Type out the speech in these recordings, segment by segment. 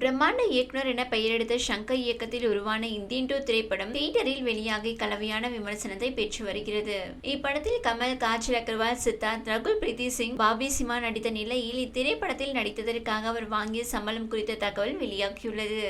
பிரம்மாண்ட இயக்குனர் என பெயரெடுத்த சங்கர் இயக்கத்தில் உருவான இந்தியன் டூ திரைப்படம் தியேட்டரில் வெளியாகி கலவையான விமர்சனத்தை பெற்று வருகிறது. இப்படத்தில் கமல் காஜல் அகர்வால் சித்தார்த் ரகுல் பிரீத்தி சிங் பாபி சிமா நடித்த நிலையில் இத்திரைப்படத்தில் நடித்ததற்காக அவர் வாங்கிய சம்பளம் குறித்த தகவல் வெளியாகியுள்ளது.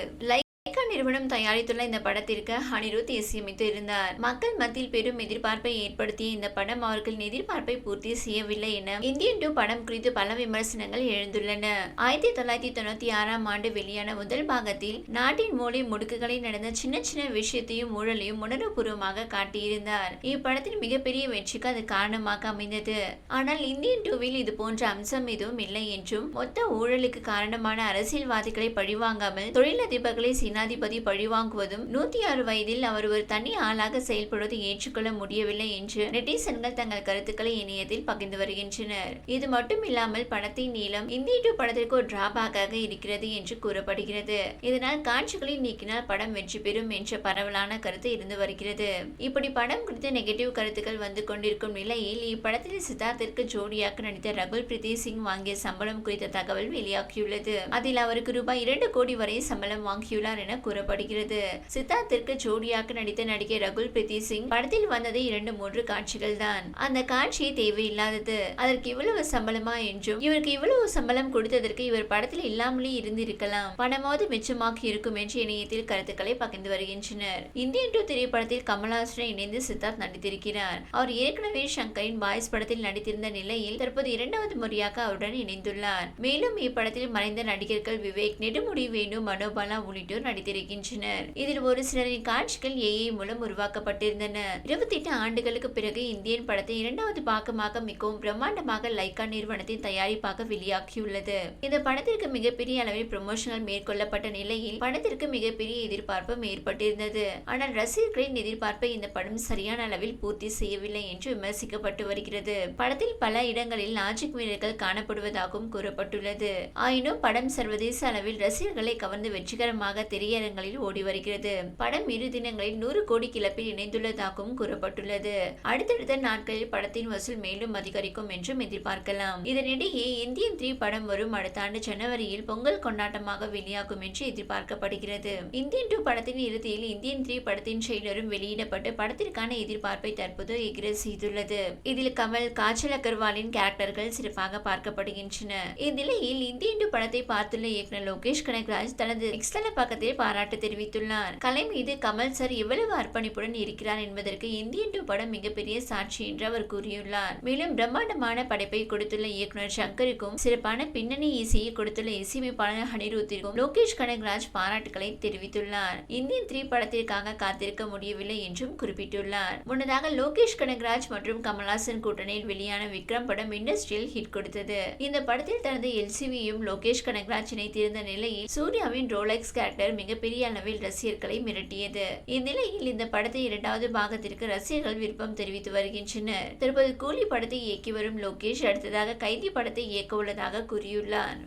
நிறுவனம் தயாரித்துள்ள இந்த படத்திற்கு அனிருத் இசையமைத்து இருந்தார். மக்கள் மத்தியில் பெரும் எதிர்பார்ப்பை ஏற்படுத்திய இந்த படம் அவர்களின் எதிர்பார்ப்பை பூர்த்தி செய்யவில்லை என இந்தியன் டூ படம் குறித்து பல விமர்சனங்கள் எழுந்துள்ளன. ஆயிரத்தி தொள்ளாயிரத்தி தொண்ணூத்தி ஆறாம் ஆண்டு வெளியான முதல் பாகத்தில் நாட்டின் மூலை முடுக்குகளில் நடந்த சின்ன சின்ன விஷயத்தையும் ஊழலையும் உணர்வுபூர்வமாக காட்டியிருந்தார். இப்படத்தின் மிகப்பெரிய வெற்றிக்கு அது காரணமாக அமைந்தது. ஆனால் இந்தியன் டூவில் இது போன்ற அம்சம் எதுவும் இல்லை என்றும் மொத்த ஊழலுக்கு காரணமான அரசியல்வாதிகளை பழிவாங்காமல் தொழிலதிபர்களை சேனாதிபதி பழிவாங்குவதும் நூத்தி ஆறு வயதில் அவர் ஒரு தனி ஆளாக செயல்படுவதை ஏற்றுக்கொள்ள முடியவில்லை என்று நெட்டிசன்கள் தங்கள் கருத்துக்களை இணையத்தில் பகிர்ந்து வருகின்றனர். இது மட்டும் இல்லாமல் படத்தின் நீளம் இந்தி டு படத்திற்கு ஒரு டிராபேக்காக இருக்கிறது என்று கூறப்படுகிறது. இதனால் காட்சிகளை நீக்கினால் படம் வெற்றி பெறும் என்ற பரவலான கருத்து இருந்து வருகிறது. இப்படி படம் குறித்த நெகட்டிவ் கருத்துக்கள் வந்து கொண்டிருக்கும் நிலையில் இப்படத்தில் சித்தார்த்திற்கு ஜோடியாக நடித்த ரகுல் பிரீத்தி சிங் வாங்கிய சம்பளம் குறித்த தகவல் வெளியாகியுள்ளது. அதில் அவருக்கு ரூபாய் இரண்டு கோடி வரை சம்பளம் வாங்கியுள்ளார் என கூறப்படுகிறது. சித்தார்த்திற்கு ஜோடியாக நடித்த நடிகை ரகுல் பிரீத்தி சிங் படத்தில் வந்தது இரண்டு மூன்று காட்சிகள் தான் அந்த காட்சி தேவையில்லாதது. அதற்கு இவ்வளவு சம்பளமா என்றும் இவருக்கு இவ்வளவு சம்பளம் கொடுத்ததற்கு இவர் படத்தில் இல்லாமலே இருந்திருக்கலாம். பணமாவது மிச்சமாகி இருக்கும் என்று இணையத்தில் கருத்துக்களை பகிர்ந்து வருகின்றனர். இந்தியன் டூ திரைப்படத்தில் கமல்ஹாசனை இணைந்து சித்தார்த் நடித்திருக்கிறார். அவர் ஏற்கனவே சங்கரின் பாய்ஸ் படத்தில் நடித்திருந்த நிலையில் தற்போது இரண்டாவது முறையாக அவருடன் இணைந்துள்ளார். மேலும் இப்படத்தில் மறைந்த நடிகர்கள் விவேக் நெடுமுடி வேணு மனோபாலா உள்ளிட்டோர் நடித்திருக்கின்றனர் இதில் ஒரு சிலரின் காட்சிகள் ஏஐ மூலம் உருவாக்கப்பட்டிருந்தன. இருபத்தி எட்டு ஆண்டுகளுக்கு பிறகு இந்தியன் படத்தை இரண்டாவது பாகமாக மிகவும் பிரம்மாண்டமாக லைக்கா நிறுவனத்தின் தயாரிப்பாக வெளியாகியுள்ளது. இந்த படத்திற்கு மிகப்பெரிய அளவில் ப்ரமோஷனல் மேற்கொள்ளப்பட்ட நிலையில் படத்திற்கு மிகப்பெரிய எதிர்பார்ப்பும் ஏற்பட்டிருந்தது. ஆனால் ரசிகர்களின் எதிர்பார்ப்பை இந்த படம் சரியான அளவில் பூர்த்தி செய்யவில்லை என்று விமர்சிக்கப்பட்டு வருகிறது. படத்தில் பல இடங்களில் லாஜிக் மீறல்கள் காணப்படுவதாகவும் கூறப்பட்டுள்ளது. ஆயினும் படம் சர்வதேச அளவில் ரசிகர்களை கவர்ந்து வெற்றிகரமாக திரையரங்க திரையரங்களில் ஓடி வருகிறது. படம் இரு தினங்களில் நூறு கோடி கிளப்பில் இணைந்துள்ளதாகவும் கூறப்பட்டுள்ளது. அடுத்தடுத்த நாட்களில் படத்தின் வசூல் மேலும் அதிகரிக்கும் என்றும் எதிர்பார்க்கலாம். இதனிடையே இந்தியன் த்ரீ படம் வரும் அடுத்த ஆண்டு ஜனவரியில் பொங்கல் கொண்டாட்டமாக வெளியாகும் என்று எதிர்பார்க்கப்படுகிறது. இந்தியன் டூ படத்தின் இறுதியில் இந்தியன் த்ரீ படத்தின் ட்ரெய்லரும் வெளியிடப்பட்டு படத்திற்கான எதிர்பார்ப்பை தற்போது எக்ரஸ் செய்துள்ளது. இதில் கமல் காஜல் அகர்வாலின் கேரக்டர்கள் சிறப்பாக பார்க்கப்படுகின்றன. இந்நிலையில் இந்தியன் டூ படத்தை பார்த்துள்ள இயக்குனர் லோகேஷ் கனகராஜ் தனது எக்ஸ்தல பக்கத்தில் பாராட்டு தெரிவித்துள்ளார். கலை மீது கமல் சார் எவ்வளவு அர்ப்பணிப்புடன் இருக்கிறார் என்பதற்கு இந்தியன் டூ படம் மிகப்பெரிய சாட்சி என்று அவர் கூறியுள்ளார். மேலும் பிரம்மாண்டமான படைப்பை கொடுத்துள்ள இயக்குனர் சங்கருக்கும் சிறப்பான பின்னணி இசையை கொடுத்துள்ள இசையமைப்பாளர் அனிருத்திற்கும் லோகேஷ் கனகராஜ் பாராட்டுகளை தெரிவித்துள்ளார். இந்தியன் த்ரீ படத்திற்காக காத்திருக்க முடியவில்லை என்றும் குறிப்பிட்டுள்ளார். முன்னதாக லோகேஷ் கனகராஜ் மற்றும் கமல்ஹாசன் கூட்டணியில் வெளியான விக்ரம் படம் இண்டஸ்ட்ரியில் ஹிட் கொடுத்தது. இந்த படத்தில் தனது எல்சிவியும் லோகேஷ் கனகராஜ் இணைத்திருந்த நிலையில் சூர்யாவின் ரோலெக்ஸ் கேரக்டர் மிகப்பெரிய அளவில் ரசிகர்களை மிரட்டியது. இந்நிலையில் இந்த படத்தை இரண்டாவது பாகத்திற்கு ரசிகர்கள் விருப்பம் தெரிவித்து வருகின்றனர். தற்போது கூலி படத்தை இயக்கி வரும் லோகேஷ் அடுத்ததாக கைதி படத்தை இயக்க உள்ளதாக கூறியுள்ளார்.